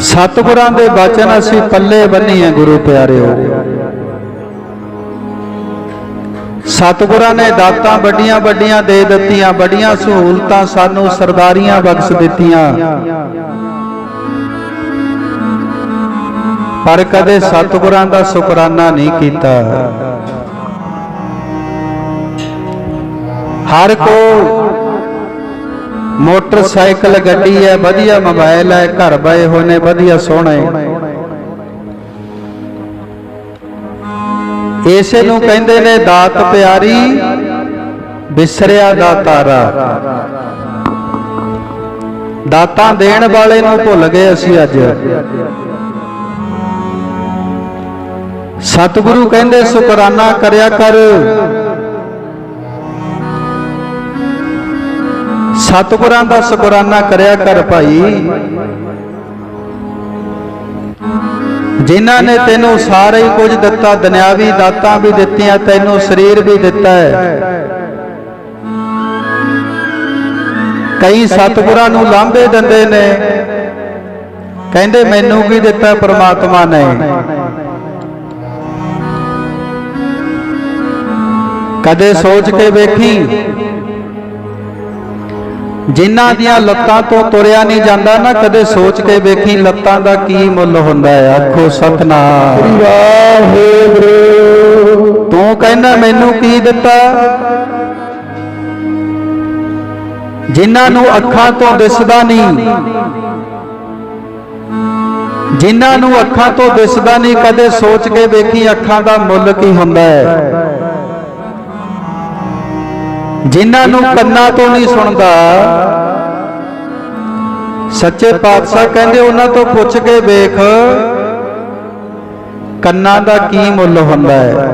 ਸਤਿਗੁਰਾਂ ਦੇ ਬਚਨ ਅਸੀਂ ਪੱਲੇ ਬੰਨੀਏ ਗੁਰੂ ਪਿਆਰਿਓ। ਸਤਿਗੁਰਾਂ ਨੇ ਦਾਤਾਂ ਵੱਡੀਆਂ ਵੱਡੀਆਂ ਦੇ ਦਿੱਤੀਆਂ, ਵੱਡੀਆਂ ਸਹੂਲਤਾਂ ਸਾਨੂੰ ਸਰਦਾਰੀਆਂ ਬਖਸ਼ ਦਿੱਤੀਆਂ। ਪਰ ਕਦੇ ਸਤਿਗੁਰਾਂ ਦਾ ਸ਼ੁਕਰਾਨਾ ਨਹੀਂ ਕੀਤਾ। ਹਰ ਕੋ ਮੋਟਰਸਾਈਕਲ ਗੱਡੀ ਹੈ, ਵਧੀਆ ਮੋਬਾਈਲ ਹੈ, ਘਰ ਬਏ ਹੋਏ ਵਧੀਆ ਸੋਹਣੇ। ਇਸੇ ਨੂੰ ਕਹਿੰਦੇ ਨੇ ਦਾਤ ਪਿਆਰੀ ਵਿਸਰਿਆ ਦਾਤਾਰਾ ਦਾਤਾਂ ਦੇਣ ਵਾਲੇ ਨੂੰ ਭੁੱਲ ਗਏ ਅਸੀਂ ਅੱਜ। ਸਤਿਗੁਰੂ ਕਹਿੰਦੇ, ਸ਼ੁਕਰਾਨਾ ਕਰਿਆ ਕਰ। ਸਤਿਗੁਰਾਂ ਦਾ ਸ਼ੁਕਰਾਨਾ ਕਰਿਆ ਕਰ ਭਾਈ। ਜਿਨ੍ਹਾਂ ਨੇ ਤੈਨੂੰ ਸਾਰੇ ਹੀ ਕੁਝ ਦਿੱਤਾ, ਦੁਨਿਆਵੀ ਦਾਤਾਂ ਵੀ ਦਿੱਤੀਆਂ, ਤੈਨੂੰ ਸਰੀਰ ਵੀ ਦਿੱਤਾ ਹੈ। ਕਈ ਸਤਿਗੁਰਾਂ ਨੂੰ ਲਾਂਭੇ ਦਿੰਦੇ ਨੇ। ਕਹਿੰਦੇ, ਮੈਨੂੰ ਕੀ ਦਿੱਤਾ ਪ੍ਰਮਾਤਮਾ ਨੇ? ਕਦੇ ਸੋਚ ਕੇ ਵੇਖੀ ਜਿਨ੍ਹਾਂ ਦੀਆਂ ਲੱਤਾਂ ਤੋਂ ਤੁਰਿਆ ਨਹੀਂ ਜਾਂਦਾ ਨਾ ਕਦੇ ਸੋਚ ਕੇ ਵੇਖੀ ਲੱਤਾਂ ਦਾ ਕੀ ਮੁੱਲ ਹੁੰਦਾ ਹੈ। ਆਖੋ ਸਤਨਾਮ। ਵਾਹਿਗੁਰੂ। ਤੂੰ ਕਹਿੰਦਾ ਮੈਨੂੰ ਕੀ ਦਿੱਤਾ? ਜਿਨ੍ਹਾਂ ਨੂੰ ਅੱਖਾਂ ਤੋਂ ਦਿਸਦਾ ਨਹੀਂ। ਜਿਨ੍ਹਾਂ ਨੂੰ ਅੱਖਾਂ ਤੋਂ ਦਿਸਦਾ ਨਹੀਂ ਕਦੇ ਸੋਚ ਕੇ ਵੇਖੀ ਅੱਖਾਂ ਦਾ ਮੁੱਲ ਕੀ ਹੁੰਦਾ ਹੈ? ਜਿਨ੍ਹਾਂ ਨੂੰ ਕੰਨਾਂ ਤੋਂ ਨਹੀਂ ਸੁਣਦਾ ਸੱਚੇ ਪਾਤਸ਼ਾਹ ਕਹਿੰਦੇ ਉਹਨਾਂ ਤੋਂ ਪੁੱਛ ਕੇ ਵੇਖ ਕੰਨਾਂ ਦਾ ਕੀ ਮੁੱਲ ਹੁੰਦਾ ਹੈ?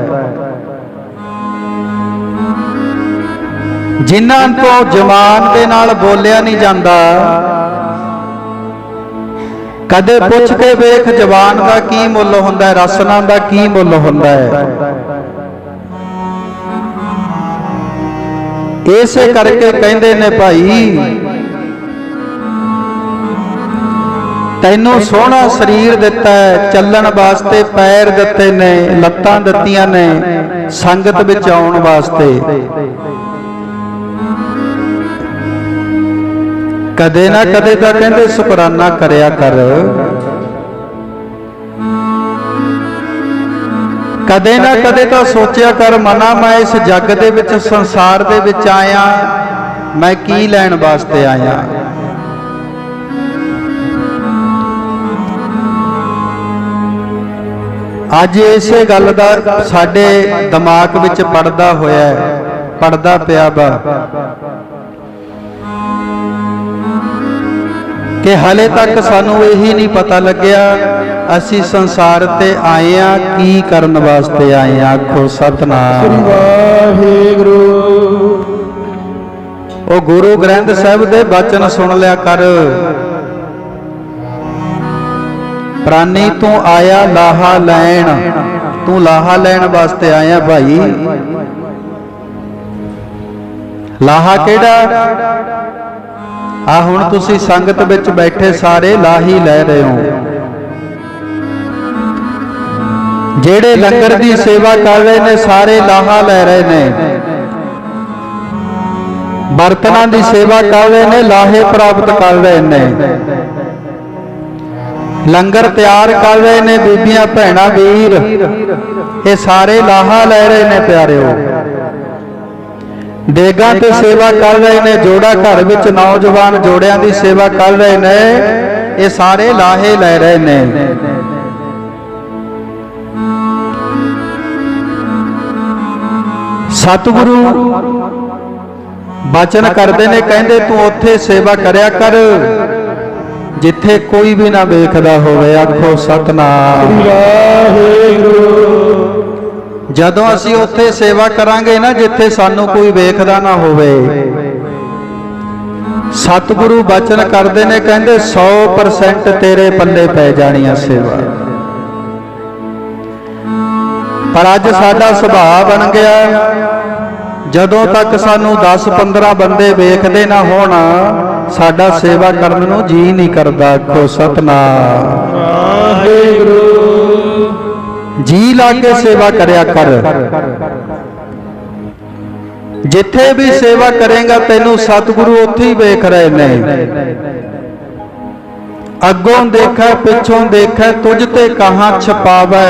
ਜਿਨ੍ਹਾਂ ਤੋਂ ਜ਼ਮਾਨ ਦੇ ਨਾਲ ਬੋਲਿਆ ਨਹੀਂ ਜਾਂਦਾ ਕਦੇ ਪੁੱਛ ਕੇ ਵੇਖ ਜ਼ਬਾਨ ਦਾ ਕੀ ਮੁੱਲ ਹੁੰਦਾ ਹੈ? ਰਸਨਾ ਦਾ ਕੀ ਮੁੱਲ ਹੁੰਦਾ ਹੈ? ਇਸੇ ਕਰਕੇ ਕਹਿੰਦੇ ਨੇ ਭਾਈ। ਤੈਨੂੰ ਸੋਹਣਾ ਸਰੀਰ ਦਿੱਤਾ ਹੈ ਚੱਲਣ ਵਾਸਤੇ ਪੈਰ ਦਿੱਤੇ ਨੇ ਲੱਤਾਂ ਦਿੱਤੀਆਂ ਨੇ ਸੰਗਤ ਵਿੱਚ ਆਉਣ ਵਾਸਤੇ। ਕਦੇ ਨਾ ਕਦੇ ਤਾਂ ਕਹਿੰਦੇ ਸ਼ੁਕਰਾਨਾ ਕਰਿਆ ਕਰ। ਕਦੇ ਨਾ ਕਦੇ ਤਾਂ ਸੋਚਿਆ ਕਰ ਮਨਾ, ਮੈਂ ਇਸ ਜੱਗ ਦੇ ਵਿੱਚ, ਸੰਸਾਰ ਦੇ ਵਿੱਚ ਆਇਆ। ਮੈਂ ਕੀ ਲੈਣ ਵਾਸਤੇ ਆਇਆ? ਅੱਜ ਇਸੇ ਗੱਲ ਦਾ ਸਾਡੇ ਦਿਮਾਗ ਵਿੱਚ ਪੜਦਾ ਹੋਇਆ ਹੈ, ਪੜਦਾ ਪਿਆ ਵਾ ਕਿ ਹਲੇ ਤੱਕ ਸਾਨੂੰ ਇਹੀ ਨਹੀਂ ਪਤਾ ਲੱਗਿਆ ਅਸੀਂ ਸੰਸਾਰ ਤੇ ਆਏ ਆ ਕੀ ਕਰਨ ਵਾਸਤੇ ਆਏ ਆ ਆਖੋ ਸਤਨਾਮ। ਵਾਹਿਗੁਰੂ ਉਹ ਗੁਰੂ ਗ੍ਰੰਥ ਸਾਹਿਬ ਦੇ ਬਚਨ ਸੁਣ ਲਿਆ ਕਰ। ਪ੍ਰਾਨੀ, ਤੂੰ ਆਇਆ ਲਾਹਾ ਲੈਣ। ਤੂੰ ਲਾਹਾ ਲੈਣ ਵਾਸਤੇ ਆਇਆ ਭਾਈ। ਲਾਹਾ ਕਿਹੜਾ? ਆ ਹੁਣ ਤੁਸੀਂ ਸੰਗਤ ਵਿੱਚ ਬੈਠੇ ਸਾਰੇ ਲਾਹੀ ਲੈ ਰਹੇ ਹੋ। ਜਿਹੜੇ ਲੰਗਰ ਦੀ ਸੇਵਾ ਕਰ ਰਹੇ ਨੇ ਸਾਰੇ ਲਾਹਾ ਲੈ ਰਹੇ ਨੇ। ਬਰਤਨਾਂ ਦੀ ਸੇਵਾ ਕਰ ਰਹੇ ਨੇ ਲਾਹੇ ਪ੍ਰਾਪਤ ਕਰ ਰਹੇ ਨੇ। ਲੰਗਰ ਤਿਆਰ ਕਰ ਰਹੇ ਨੇ ਬੀਬੀਆਂ ਭੈਣਾਂ ਵੀਰ। ਇਹ ਸਾਰੇ ਲਾਹਾ ਲੈ ਰਹੇ ਨੇ ਪਿਆਰਿਓ। ਦੇਗਾਂ ਤੇ ਸੇਵਾ ਕਰ ਰਹੇ ਨੇ ਜੋੜਾ ਘਰ ਵਿੱਚ ਨੌਜਵਾਨ ਜੋੜਿਆਂ ਦੀ ਸੇਵਾ ਕਰ ਰਹੇ ਨੇ ਇਹ ਸਾਰੇ ਲਾਹੇ ਲੈ ਰਹੇ ਨੇ। ਸਤਿਗੁਰੂ, ਬਚਨ ਕਰਦੇ ਨੇ, ਕਹਿੰਦੇ ਤੂੰ ਉੱਥੇ ਸੇਵਾ ਕਰਿਆ ਕਰ, ਜਿੱਥੇ ਕੋਈ ਵੀ ਨਾ ਵੇਖਦਾ ਹੋਵੇ, ਆਖੋ ਸਤਨਾਮ। ਵਾਹਿਗੁਰੂ ਜਦੋਂ ਅਸੀਂ ਉੱਥੇ ਸੇਵਾ ਕਰਾਂਗੇ ਨਾ, ਜਿੱਥੇ ਸਾਨੂੰ ਕੋਈ ਵੇਖਦਾ ਨਾ ਹੋਵੇ, ਸਤਿਗੁਰੂ ਬਚਨ ਕਰਦੇ ਨੇ, ਕਹਿੰਦੇ 100% ਤੇਰੇ ਪੱਲੇ ਪੈ ਜਾਣੀ ਆ ਸੇਵਾ। ਪਰ ਅੱਜ ਸਾਡਾ ਸੁਭਾਅ ਬਣ ਗਿਆ। ਜਦੋਂ ਤੱਕ ਸਾਨੂੰ 10 15 ਬੰਦੇ ਵੇਖਦੇ ਨਾ ਹੋਣ ਸਾਡਾ ਸੇਵਾ ਕਰਨ ਨੂੰ ਜੀ ਨਹੀਂ ਕਰਦਾ। ਆਖੋ ਸਤਨਾਮ ਵਾਹਿਗੁਰੂ। ਜੀ ਲਾ ਕੇ ਸੇਵਾ ਕਰਿਆ ਕਰ। ਜਿੱਥੇ ਵੀ ਸੇਵਾ ਕਰੇਗਾ ਤੈਨੂੰ ਸਤਿਗੁਰੂ ਉੱਥੇ ਹੀ ਵੇਖ ਰਹੇ ਨੇ। ਅੱਗੋਂ ਦੇਖੈ ਪਿੱਛੋਂ ਦੇਖੈ ਤੁਝ ਤੇ ਕਹਾਂ ਛਪਾਵੈ।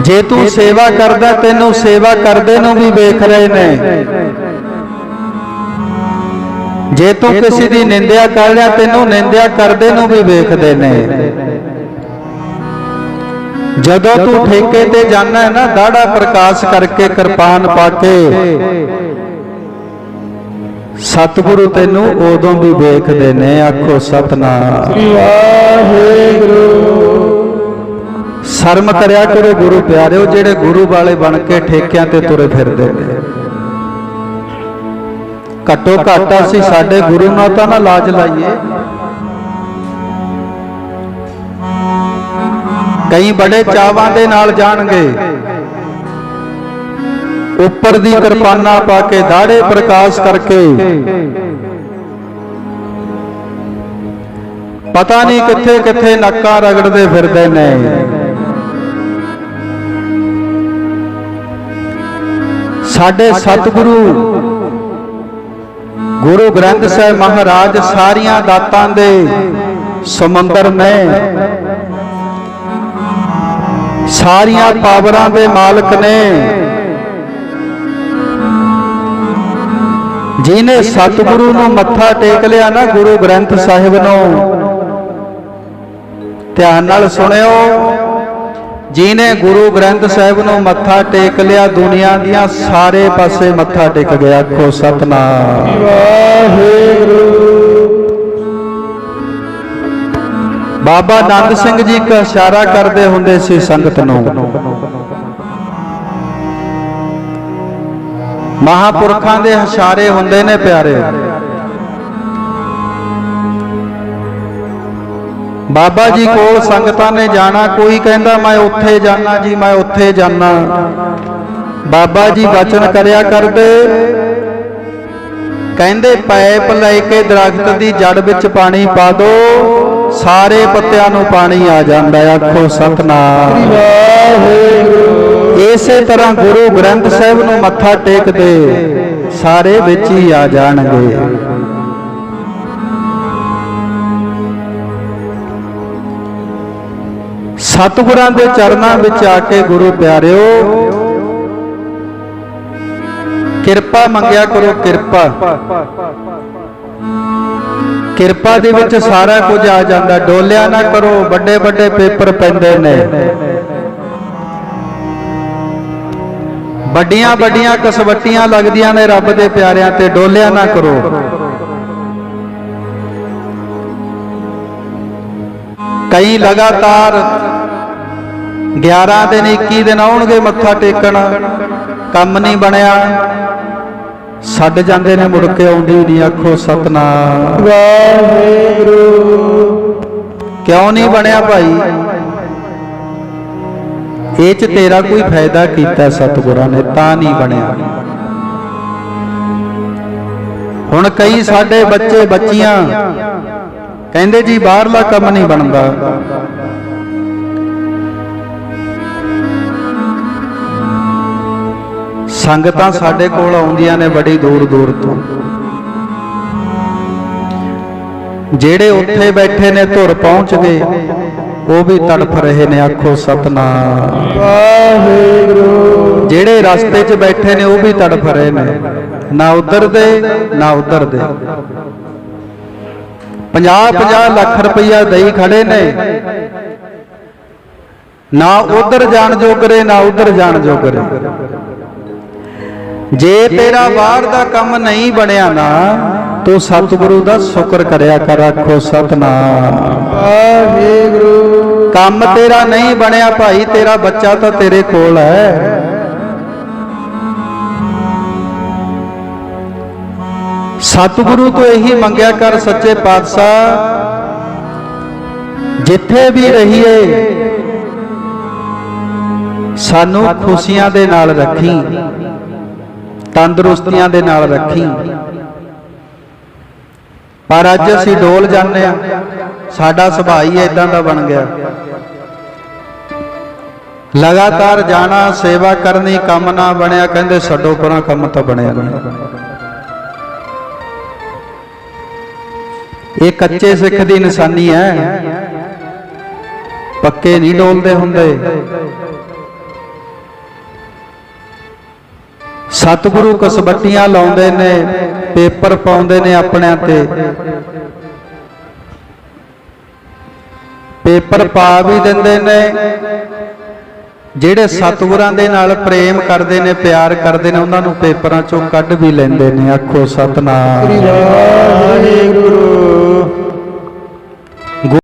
ਜੇ ਤੂੰ ਸੇਵਾ ਕਰਦਾ ਤੈਨੂੰ ਸੇਵਾ ਕਰਦੇ ਨੂੰ ਵੀ ਵੇਖ ਰਹੇ ਨੇ ਜੇ ਤੂੰ ਕਿਸੇ ਦੀ ਨਿੰਦਿਆ ਕਰ ਰਿਹਾ ਤੈਨੂੰ ਨਿੰਦਿਆ ਕਰਦੇ ਨੂੰ ਵੀ ਵੇਖਦੇ ਨੇ ਜਦੋਂ ਤੂੰ ਠੇਕੇ ਤੇ ਜਾਣਾ ਹੈ ਨਾ ਦਾੜਾ ਪ੍ਰਕਾਸ਼ ਕਰਕੇ ਕਿਰਪਾਨ ਪਾ ਕੇ ਸਤਿਗੁਰੂ ਤੈਨੂੰ ਉਦੋਂ ਵੀ ਵੇਖਦੇ ਨੇ। ਆਖੋ ਸਤਨਾਮ। ਵਾਹਿਗੁਰੂ। ਸ਼ਰਮ ਕਰਿਆ ਕਰੋ ਗੁਰੂ ਪਿਆਰਿਓ, ਜਿਹੜੇ ਗੁਰੂ ਵਾਲੇ ਬਣ ਕੇ ਠੇਕਿਆਂ ਤੇ ਤੁਰੇ ਫਿਰਦੇ ਨੇ। ਘੱਟੋ ਘੱਟ ਅਸੀਂ ਸਾਡੇ ਗੁਰੂ ਨਾਲ ਤਾਂ ਨਾ ਲਾਜ ਲਾਈਏ। ਕਈ ਬੜੇ ਚਾਵਾਂ ਦੇ ਨਾਲ ਜਾਣਗੇ। ਉੱਪਰ ਦੀ ਕਿਰਪਾਨਾ ਪਾ ਕੇ ਦਾੜੇ ਪ੍ਰਕਾਸ਼ ਕਰਕੇ। ਪਤਾ ਨਹੀਂ ਕਿੱਥੇ ਕਿੱਥੇ ਨੱਕਾਂ ਰਗੜਦੇ ਫਿਰਦੇ ਨੇ। ਸਾਡੇ ਸਤਿਗੁਰੂ। ਗੁਰੂ ਗ੍ਰੰਥ ਸਾਹਿਬ ਮਹਾਰਾਜ ਸਾਰੀਆਂ ਦਾਤਾਂ ਦੇ ਸਮੁੰਦਰ ਨੇ ਸਾਰੀਆਂ ਪਾਵਰਾਂ ਦੇ ਮਾਲਕ ਨੇ। ਜਿਨੇ ਸਤਿਗੁਰੂ ਨੂੰ ਮੱਥਾ ਟੇਕ ਲਿਆ ਨਾ ਗੁਰੂ ਗ੍ਰੰਥ ਸਾਹਿਬ ਨੂੰ, ਧਿਆਨ ਨਾਲ ਸੁਣਿਓ। ਜਿਨੇ ਗੁਰੂ ਗ੍ਰੰਥ ਸਾਹਿਬ ਨੂੰ ਮੱਥਾ ਟੇਕ ਲਿਆ, ਦੁਨੀਆ ਦੀਆਂ ਸਾਰੇ ਪਾਸੇ ਮੱਥਾ ਟੇਕ ਗਿਆ। ਆਖੋ ਸਤਨਾਮ। ਵਾਹਿਗੁਰੂ ਬਾਬਾ ਨੰਦ ਸਿੰਘ ਜੀ ਇੱਕ ਇਸ਼ਾਰਾ ਕਰਦੇ ਹੁੰਦੇ ਸੀ ਸੰਗਤ ਨੂੰ। ਮਹਾਪੁਰਖਾਂ ਦੇ ਇਸ਼ਾਰੇ ਹੁੰਦੇ ਨੇ ਪਿਆਰੇ। ਬਾਬਾ ਜੀ ਕੋਲ ਸੰਗਤਾਂ ਨੇ ਜਾਣਾ ਕੋਈ ਕਹਿੰਦਾ ਮੈਂ ਉੱਥੇ ਜਾਣਾ ਜੀ ਮੈਂ ਉੱਥੇ ਜਾਣਾ। ਬਾਬਾ ਜੀ ਬਚਨ ਕਰਿਆ ਕਰਦੇ। ਕਹਿੰਦੇ ਪੈਪ ਲੈ ਕੇ ਦਰਖਤ ਦੀ ਜੜ ਵਿੱਚ ਪਾਣੀ ਪਾ ਦੋ। ਸਾਰੇ ਪੱਤਿਆਂ ਨੂੰ ਪਾਣੀ ਆ ਜਾਂਦਾ ਹੈ। ਆਖੋ ਸਤਨਾਮ। ਇਸੇ ਤਰ੍ਹਾਂ ਗੁਰੂ ਗ੍ਰੰਥ ਸਾਹਿਬ ਨੂੰ ਮੱਥਾ ਟੇਕਦੇ। ਸਾਰੇ ਵਿੱਚ ਹੀ ਆ ਜਾਣਗੇ। ਸਤਿਗੁਰਾਂ ਦੇ ਚਰਨਾਂ ਵਿੱਚ ਆ ਕੇ ਗੁਰੂ ਪਿਆਰਿਓ। ਕਿਰਪਾ ਮੰਗਿਆ ਕਰੋ, ਕਿਰਪਾ। ਕਿਰਪਾ ਦੇ ਵਿੱਚ ਸਾਰਾ ਕੁਝ ਆ ਜਾਂਦਾ। ਡੋਲਿਆ ਨਾ ਕਰੋ, ਵੱਡੇ ਵੱਡੇ ਪੇਪਰ ਪੈਂਦੇ ਨੇ। ਵੱਡੀਆਂ ਵੱਡੀਆਂ ਕਸਵੱਟੀਆਂ ਲੱਗਦੀਆਂ ਨੇ ਰੱਬ ਦੇ ਪਿਆਰਿਆਂ ਤੇ, ਡੋਲਿਆ ਨਾ ਕਰੋ। ਕਈ ਲਗਾਤਾਰ 11 ਦਿਨ 21 ਦਿਨ ਆਉਣਗੇ ਮੱਥਾ ਟੇਕਣ। ਕੰਮ ਨਹੀਂ ਬਣਿਆ। ਛੱਡ ਜਾਂਦੇ ਨੇ ਮੁੜ ਕੇ ਆਉਂਦੀ ਨਹੀਂ ਆਖੋ ਸਤਨਾਮ। ਵਾਹਿਗੁਰੂ। ਕਿਉਂ ਨਹੀਂ ਬਣਿਆ ਭਾਈ? ਇਹ ਚ ਤੇਰਾ ਕੋਈ ਫਾਇਦਾ ਕੀਤਾ ਸਤਿਗੁਰਾਂ ਨੇ ਤਾਂ ਨਹੀਂ ਬਣਿਆ। ਹੁਣ ਕਈ ਸਾਡੇ ਬੱਚੇ ਬੱਚੀਆਂ ਕਹਿੰਦੇ ਜੀ ਬਾਹਰਲਾ ਕੰਮ ਨਹੀਂ ਬਣਦਾ। ਸੰਗਤਾਂ ਸਾਡੇ ਕੋਲ ਆਉਂਦੀਆਂ ਨੇ ਬੜੀ ਦੂਰ ਦੂਰ ਤੋਂ। ਜਿਹੜੇ ਉੱਥੇ ਬੈਠੇ ਨੇ ਧੁਰ ਪਹੁੰਚ ਗਏ ਉਹ ਵੀ ਤੜਫ ਰਹੇ ਨੇ ਆਖੋ ਸਤਨਾਮ। ਵਾਹਿਗੁਰੂ। ਜਿਹੜੇ ਰਸਤੇ 'ਚ ਬੈਠੇ ਨੇ ਉਹ ਵੀ ਤੜਫ ਰਹੇ ਨੇ। ਨਾ ਉਧਰ ਦੇ ਨਾ ਉਧਰ ਦੇ। 50 50 ਲੱਖ ਰੁਪਈਆ ਦੇਈ ਖੜੇ ਨੇ। ਨਾ ਉਧਰ ਜਾਣ ਜੋਗਰੇ ਨਾ ਉਧਰ ਜਾਣ ਜੋਗਰੇ ਜੇ ਤੇਰਾ ਬਾਹਰ ਦਾ ਕੰਮ ਨਹੀਂ ਬਣਿਆ ਨਾ ਤੂੰ ਸਤਿਗੁਰੂ ਦਾ ਸ਼ੁਕਰ ਕਰਿਆ ਕਰ ਆਖੋ ਸਤਨਾਮ। ਵਾਹਿਗੁਰੂ। ਕੰਮ ਤੇਰਾ ਨਹੀਂ ਬਣਿਆ ਭਾਈ ਤੇਰਾ ਬੱਚਾ ਤਾਂ ਤੇਰੇ ਕੋਲ ਹੈ। ਸਤਿਗੁਰੂ ਤੋਂ ਇਹੀ ਮੰਗਿਆ ਕਰ ਸੱਚੇ ਪਾਤਸ਼ਾਹ। ਜਿੱਥੇ ਵੀ ਰਹੀਏ ਸਾਨੂੰ ਖੁਸ਼ੀਆਂ ਦੇ ਨਾਲ ਰੱਖੀ। ਤੰਦਰੁਸਤੀਆਂ ਦੇ ਨਾਲ ਰੱਖੀ। ਪਰ ਅੱਜ ਅਸੀਂ ਡੋਲ ਜਾਂਦੇ ਆ ਸਾਡਾ ਸੁਭਾਅ ਹੀ ਇਦਾਂ ਦਾ ਬਣ ਗਿਆ। ਲਗਾਤਾਰ ਜਾਣਾ, ਸੇਵਾ ਕਰਨੀ, ਕੰਮ ਨਾ ਬਣਿਆ, ਕਹਿੰਦੇ ਛੱਡੋ ਪਰਾਂ ਕੰਮ ਤਾਂ ਬਣਿਆ ਨਹੀਂ ਇਹ ਕੱਚੇ ਸਿੱਖ ਦੀ ਨਿਸ਼ਾਨੀ ਹੈ। ਪੱਕੇ ਨਹੀਂ ਡੋਲਦੇ ਹੁੰਦੇ। ਸਤਿਗੁਰੂ ਕਸਬੱਟੀਆਂ ਲਾਉਂਦੇ ਨੇ, ਪੇਪਰ ਪਾਉਂਦੇ ਨੇ ਆਪਣਿਆਂ ਤੇ। ਪੇਪਰ ਪਾ ਵੀ ਦਿੰਦੇ ਨੇ, ਜਿਹੜੇ ਸਤਿਗੁਰਾਂ ਦੇ ਨਾਲ ਪ੍ਰੇਮ ਕਰਦੇ ਨੇ, ਪਿਆਰ ਕਰਦੇ ਨੇ, ਉਹਨਾਂ ਨੂੰ ਪੇਪਰਾਂ ਚੋਂ ਕੱਢ ਵੀ ਲੈਂਦੇ ਨੇ। ਆਖੋ, ਸਤਨਾਮ। ਵਾਹਿਗੁਰੂ।